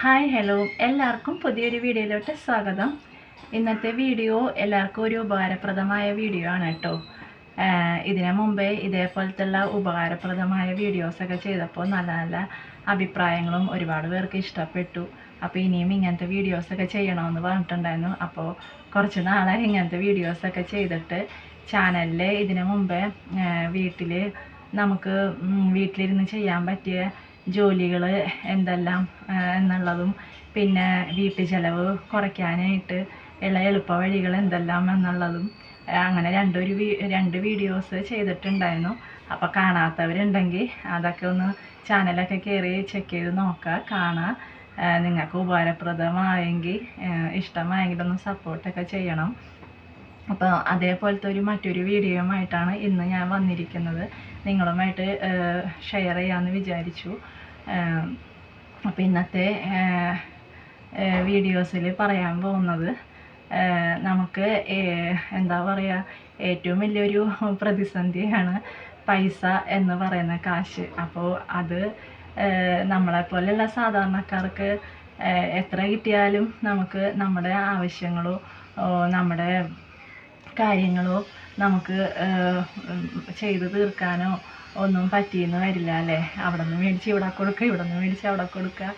Hi hello. എല്ലാവർക്കും പുതിയൊരു വീഡിയോയിലോട്ട് സ്വാഗതം. ഇന്നത്തെ വീഡിയോ എല്ലാവർക്കും ഒരു ഉപകാരപ്രദമായ വീഡിയോ ആണ് കേട്ടോ. ഇതിനു മുമ്പേ ഇതേപോലത്തുള്ള ഉപകാരപ്രദമായ വീഡിയോസൊക്കെ ചെയ്തപ്പോൾ നല്ല നല്ല അഭിപ്രായങ്ങളും ഒരുപാട് പേർക്ക് ഇഷ്ടപ്പെട്ടു. അപ്പോൾ ഇനിയും ഇങ്ങനത്തെ വീഡിയോസൊക്കെ ചെയ്യണമെന്ന് പറഞ്ഞിട്ടുണ്ടായിരുന്നു. അപ്പോൾ കുറച്ച് നാളായി ഇങ്ങനത്തെ വീഡിയോസൊക്കെ ചെയ്തിട്ട് ചാനലിൽ ഇതിനു മുമ്പേ വീട്ടിൽ നമുക്ക് വീട്ടിലിരുന്ന് ചെയ്യാൻ പറ്റിയ ജോലികൾ എന്തെല്ലാം എന്നുള്ളതും പിന്നെ വീട്ടു ചെലവ് കുറയ്ക്കാനായിട്ട് ഉള്ള എളുപ്പ വഴികൾ എന്തെല്ലാം എന്നുള്ളതും അങ്ങനെ രണ്ടൊരു രണ്ട് വീഡിയോസ് ചെയ്തിട്ടുണ്ടായിരുന്നു. അപ്പോൾ കാണാത്തവരുണ്ടെങ്കിൽ അതൊക്കെ ഒന്ന് ചാനലൊക്കെ കയറി ചെക്ക് ചെയ്ത് നോക്കുക കാണുക നിങ്ങൾക്ക് ഉപകാരപ്രദമായെങ്കിൽ ഇഷ്ടമായെങ്കിൽ ഒന്ന് സപ്പോർട്ടൊക്കെ ചെയ്യണം. അപ്പോൾ അതേപോലത്തെ ഒരു മറ്റൊരു വീഡിയോയുമായിട്ടാണ് ഇന്ന് ഞാൻ വന്നിരിക്കുന്നത്. നിങ്ങളുമായിട്ട് ഷെയർ ചെയ്യാമെന്ന് വിചാരിച്ചു. അപ്പോൾ ഇന്നത്തെ വീഡിയോസിൽ പറയാൻ പോകുന്നത് നമുക്ക് എന്താ പറയുക ഏറ്റവും വലിയൊരു പ്രതിസന്ധിയാണ് പൈസ എന്ന് പറയുന്ന കാശ്. അപ്പോൾ അത് നമ്മളെപ്പോലെയുള്ള സാധാരണക്കാർക്ക് എത്ര കിട്ടിയാലും നമുക്ക് നമ്മുടെ ആവശ്യങ്ങളോ നമ്മുടെ കാര്യങ്ങളോ നമുക്ക് ചെയ്തു തീർക്കാനോ ഒന്നും പറ്റിയെന്ന് വരില്ല അല്ലേ? അവിടെ നിന്ന് മേടിച്ച് ഇവിടെ കൊടുക്കുക ഇവിടെ നിന്ന് മേടിച്ച് അവിടെ കൊടുക്കുക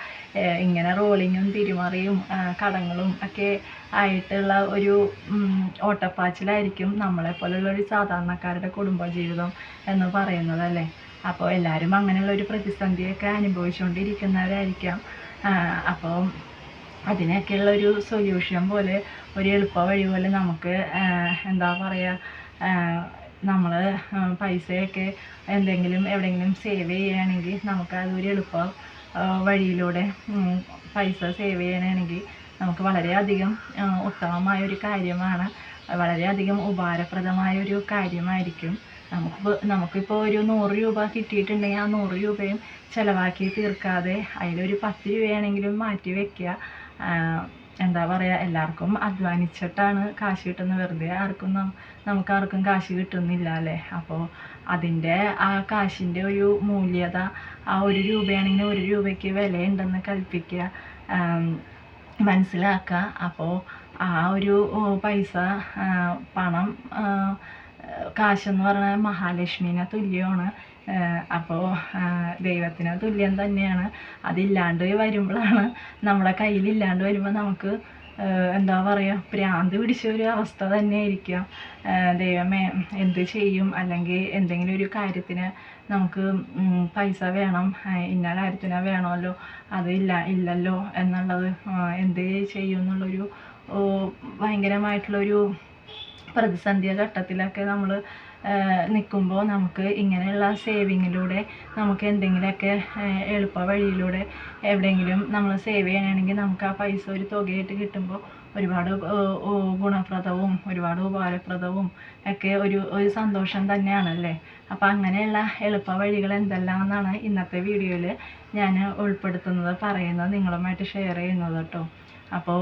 ഇങ്ങനെ റോളിങ്ങും തിരിമറിയും കടങ്ങളും ഒക്കെ ആയിട്ടുള്ള ഒരു ഓട്ടപ്പാച്ചിലായിരിക്കും നമ്മളെ പോലുള്ള ഒരു സാധാരണക്കാരുടെ കുടുംബജീവിതം എന്ന് പറയുന്നത് അല്ലേ? അപ്പോൾ എല്ലാവരും അങ്ങനെയുള്ള ഒരു പ്രതിസന്ധിയൊക്കെ അനുഭവിച്ചുകൊണ്ടിരിക്കുന്നവരായിരിക്കാം. അപ്പോൾ അതിനൊക്കെയുള്ള ഒരു സൊല്യൂഷൻ പോലെ ഒരു എളുപ്പ വഴി പോലെ നമുക്ക് എന്താ പറയുക നമ്മൾ പൈസയൊക്കെ എന്തെങ്കിലും എവിടെയെങ്കിലും സേവ് ചെയ്യുകയാണെങ്കിൽ നമുക്ക് അതൊരു എളുപ്പ വഴിയിലൂടെ പൈസ സേവ് ചെയ്യണമെങ്കിൽ നമുക്ക് വളരെയധികം ഉത്തമമായ ഒരു കാര്യമാണ്. വളരെയധികം ഉപകാരപ്രദമായ ഒരു കാര്യമായിരിക്കും. നമുക്ക് നമുക്കിപ്പോൾ ഒരു നൂറ് രൂപ കിട്ടിയിട്ടുണ്ടെങ്കിൽ ആ നൂറ് രൂപയും ചിലവാക്കി തീർക്കാതെ അതിലൊരു പത്ത് രൂപയാണെങ്കിലും മാറ്റി വെക്കുക. ആഹ് എന്താ പറയുക എല്ലാവർക്കും അധ്വാനിച്ചിട്ടാണ് കാശ് കിട്ടുന്നത്. വെറുതെ ആർക്കും നമുക്ക് ആർക്കും കാശ് കിട്ടുന്നില്ല അല്ലേ? അപ്പോൾ അതിന്റെ ആ കാശിന്റെ ഒരു മൂല്യത ആ ഒരു രൂപയാണെങ്കിൽ ഒരു രൂപയ്ക്ക് വിലയുണ്ടെന്ന് കൽപ്പിക്കുക മനസ്സിലാക്കുക. അപ്പോൾ ആ ഒരു പൈസ പണം കാശെന്ന് പറഞ്ഞാൽ മഹാലക്ഷ്മിനെ തുല്യമാണ്. അപ്പോൾ ദൈവത്തിന് തുല്യം തന്നെയാണ്. അതില്ലാണ്ട് വരുമ്പോഴാണ് നമ്മുടെ കയ്യിലില്ലാണ്ട് വരുമ്പോൾ നമുക്ക് എന്താ പറയുക പ്രാന്ത് പിടിച്ച ഒരു അവസ്ഥ തന്നെയായിരിക്കാം. ദൈവമേ എന്ത് ചെയ്യും? അല്ലെങ്കിൽ എന്തെങ്കിലും ഒരു കാര്യത്തിന് നമുക്ക് പൈസ വേണം. ഇന്ന കാര്യത്തിന് വേണമല്ലോ. അത് ഇല്ല ഇല്ലല്ലോ എന്നുള്ളത് എന്ത് ചെയ്യും എന്നുള്ളൊരു ഭയങ്കരമായിട്ടുള്ളൊരു പ്രതിസന്ധി ഘട്ടത്തിലൊക്കെ നമ്മൾ നിൽക്കുമ്പോൾ നമുക്ക് ഇങ്ങനെയുള്ള സേവിങ്ങിലൂടെ നമുക്ക് എന്തെങ്കിലുമൊക്കെ എളുപ്പ വഴിയിലൂടെ എവിടെയെങ്കിലും നമ്മൾ സേവ് ചെയ്യണമെങ്കിൽ നമുക്ക് ആ പൈസ ഒരു തുകയായിട്ട് കിട്ടുമ്പോൾ ഒരുപാട് ഗുണപ്രദവും ഒരുപാട് ഉപകാരപ്രദവും ഒക്കെ ഒരു ഒരു സന്തോഷം തന്നെയാണല്ലേ? അപ്പോൾ അങ്ങനെയുള്ള എളുപ്പ വഴികൾ എന്തെല്ലാം എന്നാണ് ഇന്നത്തെ വീഡിയോയിൽ ഞാൻ ഉൾപ്പെടുത്തുന്നത് പറയുന്നത് നിങ്ങളുമായിട്ട് ഷെയർ ചെയ്യുന്നത് കേട്ടോ. അപ്പോൾ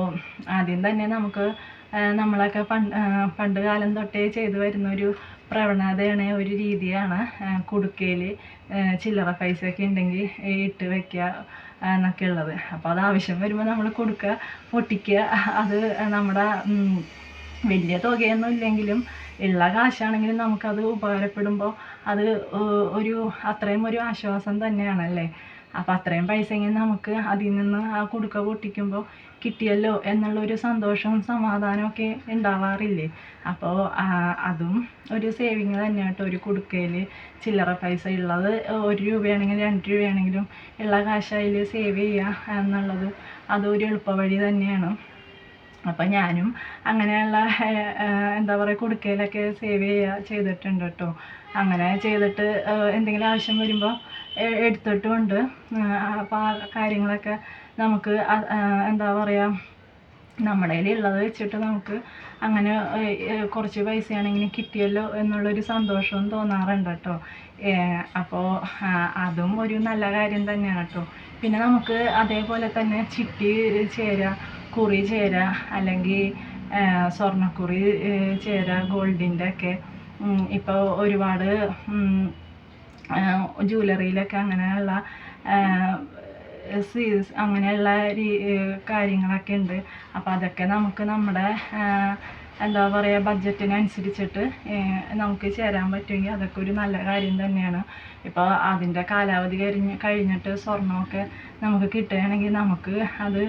ആദ്യം തന്നെ നമുക്ക് നമ്മളൊക്കെ പണ്ട് പണ്ട് കാലം തൊട്ടേ ചെയ്തു വരുന്ന ഒരു പ്രവണതയാണ് ഒരു രീതിയാണ് കുടുക്കയിൽ ചില്ലറ പൈസയൊക്കെ ഉണ്ടെങ്കിൽ ഇട്ട് വെക്കുക എന്നൊക്കെ ഉള്ളത്. അപ്പോൾ അത് ആവശ്യം വരുമ്പോൾ നമ്മൾ കൊടുക്കുക പൊട്ടിക്കുക അത് നമ്മുടെ വലിയ തുകയൊന്നും ഇല്ലെങ്കിലും ഉള്ള കാശാണെങ്കിലും നമുക്കത് ഉപകാരപ്പെടുമ്പോൾ അത് ഒരു അത്രയും ഒരു ആശ്വാസം തന്നെയാണല്ലേ? അപ്പം അത്രയും പൈസ ഇങ്ങനെ നമുക്ക് അതിൽ നിന്ന് ആ കുടുക്ക പൊട്ടിക്കുമ്പോൾ കിട്ടിയല്ലോ എന്നുള്ളൊരു സന്തോഷവും സമാധാനവും ഒക്കെ ഉണ്ടാവാറില്ലേ? അപ്പോൾ അതും ഒരു സേവിങ് തന്നെ കേട്ടോ. ഒരു കുടുക്കയിൽ ചില്ലറ പൈസ ഉള്ളത് ഒരു രൂപയാണെങ്കിലും രണ്ട് രൂപയാണെങ്കിലും ഉള്ള കാശ് സേവ് ചെയ്യുക എന്നുള്ളത് അതൊരു എളുപ്പവഴി തന്നെയാണ്. അപ്പം ഞാനും അങ്ങനെയുള്ള എന്താ പറയുക കുടുക്കയിലൊക്കെ സേവ് ചെയ്യുക ചെയ്തിട്ടുണ്ട് കേട്ടോ. അങ്ങനെ ചെയ്തിട്ട് എന്തെങ്കിലും ആവശ്യം വരുമ്പോൾ എടുത്തിട്ടുമുണ്ട് അപ്പോൾ ആ കാര്യങ്ങളൊക്കെ നമുക്ക് എന്താ പറയുക നമ്മുടെ കയ്യിലുള്ളത് വെച്ചിട്ട് നമുക്ക് അങ്ങനെ കുറച്ച് പൈസയാണെങ്കിലും കിട്ടിയല്ലോ എന്നുള്ളൊരു സന്തോഷവും തോന്നാറുണ്ട് കേട്ടോ. അപ്പോൾ അതും ഒരു നല്ല കാര്യം തന്നെയാണ് കേട്ടോ. പിന്നെ നമുക്ക് അതേപോലെ തന്നെ ചിട്ടി ചേര കുറി ചേര അല്ലെങ്കിൽ സ്വർണക്കുറി ചേര ഗോൾഡിന്റെ ഒക്കെ ഇപ്പോൾ ഒരുപാട് ഉം, ജ്വല്ലറിയിലൊക്കെ അങ്ങനെയുള്ള സീസ് അങ്ങനെയുള്ള രീ- കാര്യങ്ങളൊക്കെ ഉണ്ട്. അപ്പോൾ അതൊക്കെ നമുക്ക് നമ്മുടെ എന്താ പറയുക ബഡ്ജറ്റിനനുസരിച്ചിട്ട് നമുക്ക് ചേരാൻ പറ്റുമെങ്കിൽ അതൊക്കെ ഒരു നല്ല കാര്യം തന്നെയാണ്. ഇപ്പോൾ അതിന്റെ കാലാവധി കഴിഞ്ഞ് കഴിഞ്ഞിട്ട് സ്വർണമൊക്കെ നമുക്ക് കിട്ടുകയാണെങ്കിൽ നമുക്ക് അത്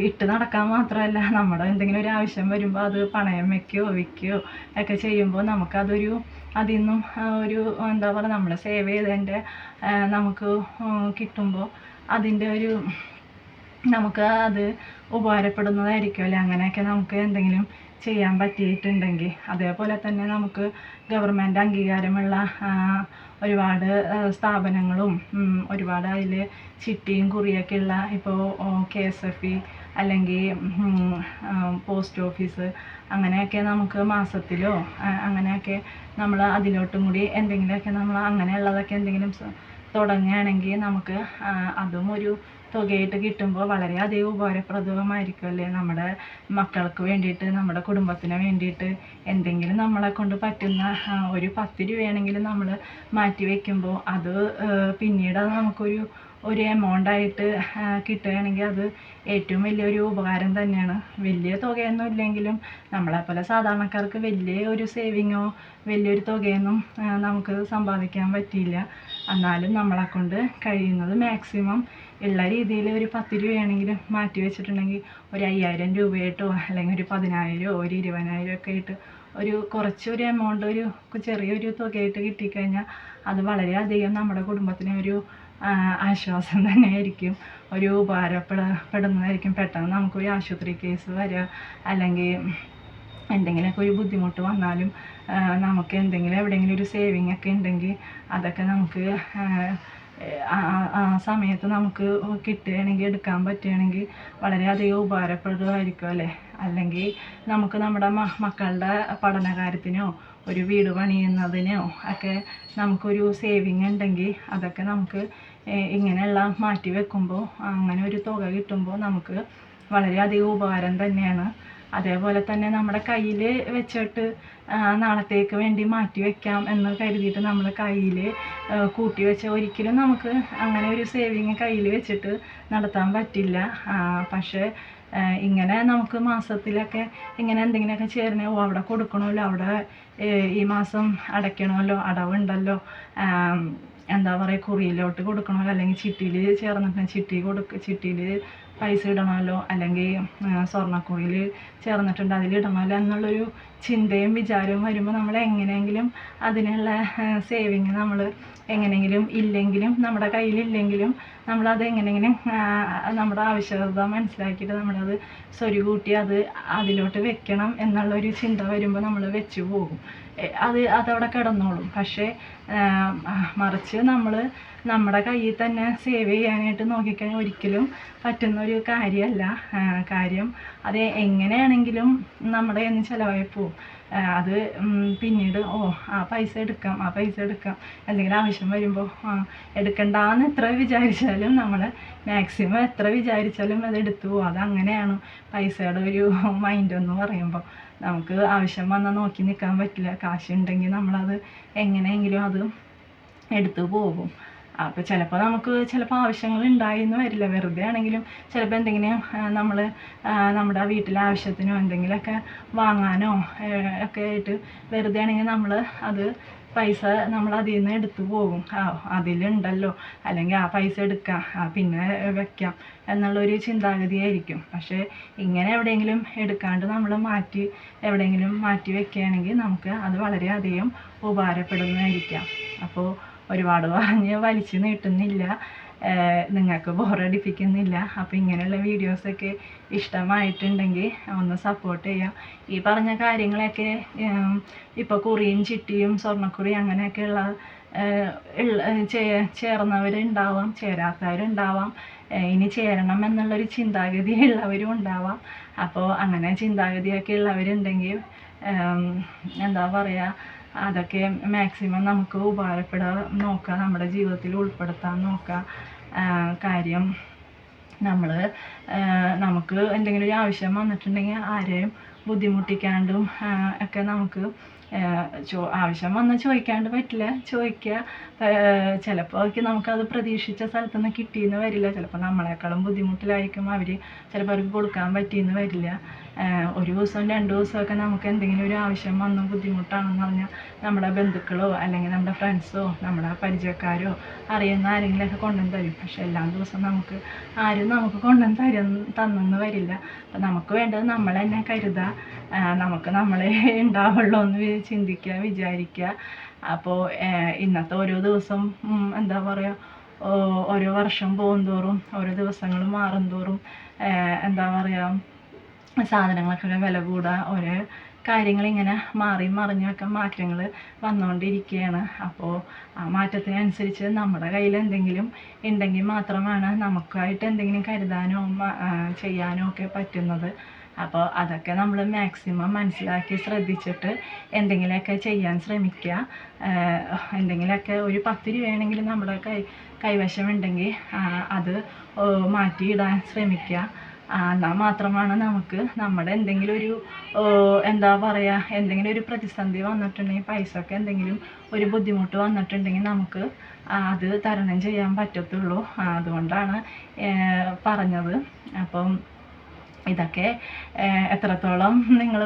ഇട്ട് നടക്കാൻ മാത്രമല്ല നമ്മുടെ എന്തെങ്കിലും ഒരു ആവശ്യം വരുമ്പോൾ അത് പണയം വെക്കുകയോ വിൽക്കുകയോ ഒക്കെ ചെയ്യുമ്പോൾ നമുക്കതൊരു അതിൽ നിന്നും ഒരു എന്താ പറയുക നമ്മൾ സേവ് ചെയ്തതിന്റെ നമുക്ക് കിട്ടുമ്പോൾ അതിന്റെ ഒരു നമുക്ക് അത് ഉപകാരപ്പെടുന്നതായിരിക്കും അല്ലേ? അങ്ങനെയൊക്കെ നമുക്ക് എന്തെങ്കിലും ചെയ്യാൻ പറ്റിയിട്ടുണ്ടെങ്കിൽ. അതേപോലെ തന്നെ നമുക്ക് ഗവൺമെന്റ് അംഗീകാരമുള്ള ഒരുപാട് സ്ഥാപനങ്ങളും ഒരുപാട് അതിൽ ചിട്ടിയും കുറിയൊക്കെ ഉള്ള ഇപ്പോൾ കെ എസ് എഫ് ഇ അല്ലെങ്കിൽ പോസ്റ്റ് ഓഫീസ് അങ്ങനെയൊക്കെ നമുക്ക് മാസത്തിലോ അങ്ങനെയൊക്കെ നമ്മൾ അതിലോട്ടും കൂടി എന്തെങ്കിലുമൊക്കെ നമ്മൾ അങ്ങനെയുള്ളതൊക്കെ എന്തെങ്കിലും തുടങ്ങുകയാണെങ്കിൽ നമുക്ക് അതും ഒരു തുകയായിട്ട് കിട്ടുമ്പോൾ വളരെയധികം ഉപകാരപ്രദമായിരിക്കും അല്ലേ? നമ്മുടെ മക്കൾക്ക് വേണ്ടിയിട്ട് നമ്മുടെ കുടുംബത്തിന് വേണ്ടിയിട്ട് എന്തെങ്കിലും നമ്മളെ കൊണ്ട് പറ്റുന്ന ഒരു പത്ത് രൂപയാണെങ്കിലും നമ്മൾ മാറ്റി വയ്ക്കുമ്പോൾ അത് പിന്നീട് അത് നമുക്കൊരു ഒരു എമൗണ്ട് ആയിട്ട് കിട്ടുകയാണെങ്കിൽ അത് ഏറ്റവും വലിയൊരു ഉപകാരം തന്നെയാണ്. വലിയ തുകയൊന്നും ഇല്ലെങ്കിലും നമ്മളെപ്പോലെ സാധാരണക്കാർക്ക് വലിയ ഒരു സേവിങ്ങോ വലിയൊരു തുകയൊന്നും നമുക്ക് സമ്പാദിക്കാൻ പറ്റിയില്ല. എന്നാലും നമ്മളെക്കൊണ്ട് കഴിയുന്നത് മാക്സിമം ഉള്ള രീതിയിൽ ഒരു പത്ത് രൂപയാണെങ്കിലും മാറ്റി വെച്ചിട്ടുണ്ടെങ്കിൽ ഒരു അയ്യായിരം രൂപയായിട്ടോ അല്ലെങ്കിൽ ഒരു പതിനായിരമോ ഒരു ഇരുപതിനായിരം ഒക്കെ ആയിട്ട് ഒരു കുറച്ചൊരു എമൗണ്ട് ഒരു ചെറിയൊരു തുകയായിട്ട് കിട്ടിക്കഴിഞ്ഞാൽ അത് വളരെയധികം നമ്മുടെ കുടുംബത്തിന് ഒരു ആശ്വാസം തന്നെയായിരിക്കും ഒരു ഉപകാരപ്പെടപ്പെടുന്നതായിരിക്കും പെട്ടെന്ന് നമുക്കൊരു ആശുപത്രി കേസ് വരിക അല്ലെങ്കിൽ എന്തെങ്കിലുമൊക്കെ ഒരു ബുദ്ധിമുട്ട് വന്നാലും നമുക്ക് എന്തെങ്കിലും എവിടെയെങ്കിലും ഒരു സേവിങ് ഒക്കെ ഉണ്ടെങ്കിൽ അതൊക്കെ നമുക്ക് ആ, സമയത്ത് നമുക്ക് കിട്ടുകയാണെങ്കിൽ എടുക്കാൻ പറ്റുകയാണെങ്കിൽ വളരെയധികം ഉപകാരപ്രദമായിരിക്കും അല്ലേ? അല്ലെങ്കിൽ നമുക്ക് നമ്മുടെ മക്കളുടെ പഠനകാര്യത്തിനോ ഒരു വീട് പണിയുന്നതിനോ ഒക്കെ നമുക്കൊരു സേവിങ് ഉണ്ടെങ്കിൽ അതൊക്കെ നമുക്ക് ഇങ്ങനെയുള്ള മാറ്റി വെക്കുമ്പോൾ അങ്ങനെ ഒരു തുക കിട്ടുമ്പോൾ നമുക്ക് വളരെയധികം ഉപകാരം തന്നെയാണ് അതേപോലെ തന്നെ നമ്മുടെ കയ്യിൽ വെച്ചിട്ട് നാളത്തേക്ക് വേണ്ടി മാറ്റി വെക്കാം എന്ന് കരുതിയിട്ട് നമ്മൾ കയ്യിൽ കൂട്ടി വെച്ച ഒരിക്കലും നമുക്ക് അങ്ങനെ ഒരു സേവിങ് കയ്യിൽ വെച്ചിട്ട് നടത്താൻ പറ്റില്ല. പക്ഷേ ഇങ്ങനെ നമുക്ക് മാസത്തിലൊക്കെ ഇങ്ങനെ എന്തെങ്കിലുമൊക്കെ ചേരണേ ഓ അവിടെ കൊടുക്കണമല്ലോ അവിടെ ഈ മാസം അടയ്ക്കണമല്ലോ അടവുണ്ടല്ലോ എന്താ പറയുക കുറിയിലോട്ട് കൊടുക്കണമല്ലോ അല്ലെങ്കിൽ ചിട്ടിയിൽ ചേർന്നിട്ട് ചിട്ടി കൊടുക്ക ചിട്ടിയിൽ പൈസ ഇടണമല്ലോ അല്ലെങ്കിൽ സ്വർണക്കുറിയിൽ ചേർന്നിട്ടുണ്ട് അതിലിടണമല്ലോ എന്നുള്ളൊരു ചിന്തയും വിചാരവും വരുമ്പോൾ നമ്മൾ എങ്ങനെയെങ്കിലും അതിനുള്ള സേവിങ് നമ്മൾ എങ്ങനെയെങ്കിലും ഇല്ലെങ്കിലും നമ്മുടെ കയ്യിലില്ലെങ്കിലും നമ്മളത് എങ്ങനെയെങ്കിലും നമ്മുടെ ആവശ്യകത മനസ്സിലാക്കിയിട്ട് നമ്മളത് സ്വരുകൂട്ടി അത് അതിലോട്ട് വെക്കണം എന്നുള്ളൊരു ചിന്ത വരുമ്പോൾ നമ്മൾ വെച്ചു പോകും. അത് അതവിടെ കിടന്നോളും. പക്ഷേ മറിച്ച് നമ്മൾ നമ്മുടെ കയ്യിൽ തന്നെ സേവ് ചെയ്യാനായിട്ട് നോക്കിക്കഴിഞ്ഞാൽ ഒരിക്കലും പറ്റുന്നൊരു കാര്യമല്ല. കാര്യം അത് എങ്ങനെയാണെങ്കിലും നമ്മുടെ കയ്യിൽ നിന്ന് ചിലവായി പോവും. അത് പിന്നീട് ഓ ആ പൈസ എടുക്കാം ആ പൈസ എടുക്കാം. എന്തെങ്കിലും ആവശ്യം വരുമ്പോൾ ആ എടുക്കണ്ടാന്ന് എത്ര വിചാരിച്ചാലും നമ്മൾ മാക്സിമം എത്ര വിചാരിച്ചാലും അത് എടുത്തു പോകും. അതങ്ങനെയാണ് പൈസയുടെ ഒരു മൈൻഡ് എന്ന് പറയുമ്പോൾ നമുക്ക് ആവശ്യം വന്നാൽ നോക്കി നിൽക്കാൻ പറ്റില്ല. കാശുണ്ടെങ്കിൽ നമ്മളത് എങ്ങനെയെങ്കിലും അത് എടുത്തു പോകും. അപ്പോൾ ചിലപ്പോൾ നമുക്ക് ചിലപ്പോൾ ആവശ്യങ്ങൾ ഉണ്ടായിന്ന് വരില്ല. വെറുതെ ആണെങ്കിലും ചിലപ്പോൾ എന്തെങ്കിലും നമ്മൾ നമ്മുടെ വീട്ടിലെ ആവശ്യത്തിനോ എന്തെങ്കിലുമൊക്കെ വാങ്ങാനോ ഒക്കെ ആയിട്ട് വെറുതെ ആണെങ്കിൽ നമ്മൾ അത് പൈസ നമ്മൾ അതിൽ നിന്ന് എടുത്തു പോകും. ആ അതിലുണ്ടല്ലോ. അല്ലെങ്കിൽ ആ പൈസ എടുക്കാം. ആ പിന്നെ വെക്കാം എന്നുള്ളൊരു ചിന്താഗതിയായിരിക്കും പക്ഷേ ഇങ്ങനെ എവിടെയെങ്കിലും എടുക്കാണ്ട് നമ്മൾ മാറ്റി എവിടെയെങ്കിലും മാറ്റി വെക്കുകയാണെങ്കിൽ നമുക്ക് അത് വളരെയധികം ഉപകാരപ്പെടുന്നതായിരിക്കാം. അപ്പോൾ ഒരുപാട് പറഞ്ഞ് വലിച്ചു നീട്ടുന്നില്ല. നിങ്ങൾക്ക് ബോറടിപ്പിക്കുന്നില്ല അപ്പോൾ ഇങ്ങനെയുള്ള വീഡിയോസൊക്കെ ഇഷ്ടമായിട്ടുണ്ടെങ്കിൽ ഒന്ന് സപ്പോർട്ട് ചെയ്യാം. ഈ പറഞ്ഞ കാര്യങ്ങളൊക്കെ ഇപ്പോൾ കുറിയും ചിട്ടിയും സ്വർണക്കുറി അങ്ങനെയൊക്കെയുള്ള ചേർന്നവരുണ്ടാവാം ചേരാത്തവരുണ്ടാവാം. ഇനി ചേരണം എന്നുള്ളൊരു ചിന്താഗതി ഉള്ളവരും ഉണ്ടാവാം. അപ്പോൾ അങ്ങനെ ചിന്താഗതിയൊക്കെ ഉള്ളവരുണ്ടെങ്കിൽ എന്താ പറയുക അതൊക്കെ മാക്സിമം നമുക്ക് ഉപകാരപ്പെടാൻ നോക്കുക നമ്മുടെ ജീവിതത്തിൽ ഉൾപ്പെടുത്താൻ നോക്കുക കാര്യം നമ്മൾ നമുക്ക് എന്തെങ്കിലും ഒരു ആവശ്യം വന്നിട്ടുണ്ടെങ്കിൽ ആരെയും ബുദ്ധിമുട്ടിക്കാണ്ടും ഒക്കെ നമുക്ക് ആവശ്യം വന്നാൽ ചോദിക്കാണ്ട് പറ്റില്ല. ചോദിക്കുക. ചിലപ്പോൾ നമുക്കത് പ്രതീക്ഷിച്ച സ്ഥലത്തു നിന്ന് കിട്ടിയെന്ന് വരില്ല. ചിലപ്പോൾ നമ്മളെക്കാളും ബുദ്ധിമുട്ടിലായിരിക്കും അവർ ചിലപ്പോൾ അവർക്ക് കൊടുക്കാൻ പറ്റിയെന്ന് വരില്ല. ഒരു ദിവസം രണ്ട് ദിവസമൊക്കെ നമുക്ക് എന്തെങ്കിലും ഒരു ആവശ്യം വന്നു ബുദ്ധിമുട്ടാണെന്ന് പറഞ്ഞാൽ നമ്മുടെ ബന്ധുക്കളോ അല്ലെങ്കിൽ നമ്മുടെ ഫ്രണ്ട്സോ നമ്മുടെ പരിചയക്കാരോ അറിയുന്ന ആരെങ്കിലുമൊക്കെ കൊണ്ടുവന്ന് തരും. പക്ഷെ എല്ലാ ദിവസവും നമുക്ക് ആരും നമുക്ക് കൊണ്ടുവന്ന് തരും തന്നെന്ന് വരില്ല. അപ്പം നമുക്ക് വേണ്ടത് നമ്മൾ തന്നെ കരുതുക നമുക്ക് നമ്മളെ ഉണ്ടാവുള്ളൂ എന്ന് ചിന്തിക്കുക വിചാരിക്കുക. അപ്പോൾ ഇന്നത്തെ ഓരോ ദിവസം എന്താ പറയുക ഓരോ വർഷം പോകുന്തോറും ഓരോ ദിവസങ്ങൾ മാറുന്തോറും എന്താ പറയുക സാധനങ്ങൾക്കൊക്കെ വില കൂടുക ഓരോ കാര്യങ്ങൾ ഇങ്ങനെ മാറി മറിഞ്ഞൊക്കെ മാറ്റങ്ങൾ വന്നുകൊണ്ടിരിക്കുകയാണ് അപ്പോൾ ആ മാറ്റത്തിനനുസരിച്ച് നമ്മുടെ കയ്യിൽ എന്തെങ്കിലും ഉണ്ടെങ്കിൽ മാത്രമാണ് നമുക്കായിട്ട് എന്തെങ്കിലും കരുതാനോ ചെയ്യാനോ ഒക്കെ പറ്റുന്നത്. അപ്പോൾ അതൊക്കെ നമ്മൾ മാക്സിമം മനസ്സിലാക്കി ശ്രദ്ധിച്ചിട്ട് എന്തെങ്കിലുമൊക്കെ ചെയ്യാൻ ശ്രമിക്കുക എന്തെങ്കിലുമൊക്കെ ഒരു പത്ത് രൂപയാണെങ്കിലും നമ്മുടെ കൈ കൈവശം ഉണ്ടെങ്കിൽ അത് മാറ്റിയിടാൻ ശ്രമിക്കുക എന്നാൽ മാത്രമാണ് നമുക്ക് നമ്മുടെ എന്തെങ്കിലും ഒരു എന്താ പറയുക എന്തെങ്കിലും ഒരു പ്രതിസന്ധി വന്നിട്ടുണ്ടെങ്കിൽ പൈസക്ക് എന്തെങ്കിലും ഒരു ബുദ്ധിമുട്ട് വന്നിട്ടുണ്ടെങ്കിൽ നമുക്ക് അത് തരണം ചെയ്യാൻ പറ്റത്തുള്ളൂ. അതുകൊണ്ടാണ് പറഞ്ഞത്. അപ്പം ഇതൊക്കെ എത്രത്തോളം നിങ്ങൾ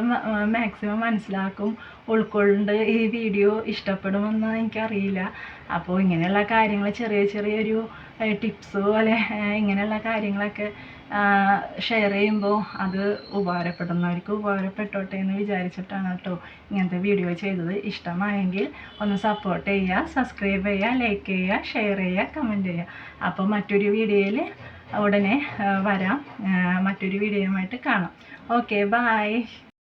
മാക്സിമം മനസ്സിലാക്കും ഉൾക്കൊണ്ട് ഈ വീഡിയോ ഇഷ്ടപ്പെടുമെന്ന് എനിക്കറിയില്ല. അപ്പോൾ ഇങ്ങനെയുള്ള കാര്യങ്ങൾ ചെറിയ ചെറിയൊരു ടിപ്സ് പോലെ ഇങ്ങനെയുള്ള കാര്യങ്ങളൊക്കെ ഷെയർ ചെയ്യുമ്പോൾ അത് ഉപകാരപ്പെടുന്നവർക്ക് ഉപകാരപ്പെട്ടോട്ടെ എന്ന് വിചാരിച്ചിട്ടാണ് കേട്ടോ ഇങ്ങനത്തെ വീഡിയോ ചെയ്തത്. ഇഷ്ടമായെങ്കിൽ ഒന്ന് സപ്പോർട്ട് ചെയ്യുക സബ്സ്ക്രൈബ് ചെയ്യുക ലൈക്ക് ചെയ്യുക ഷെയർ ചെയ്യുക കമന്റ് ചെയ്യുക. അപ്പോൾ മറ്റൊരു വീഡിയോയിൽ ഉടനെ വരാം. മറ്റൊരു വീഡിയോയുമായിട്ട് കാണാം. Okay bye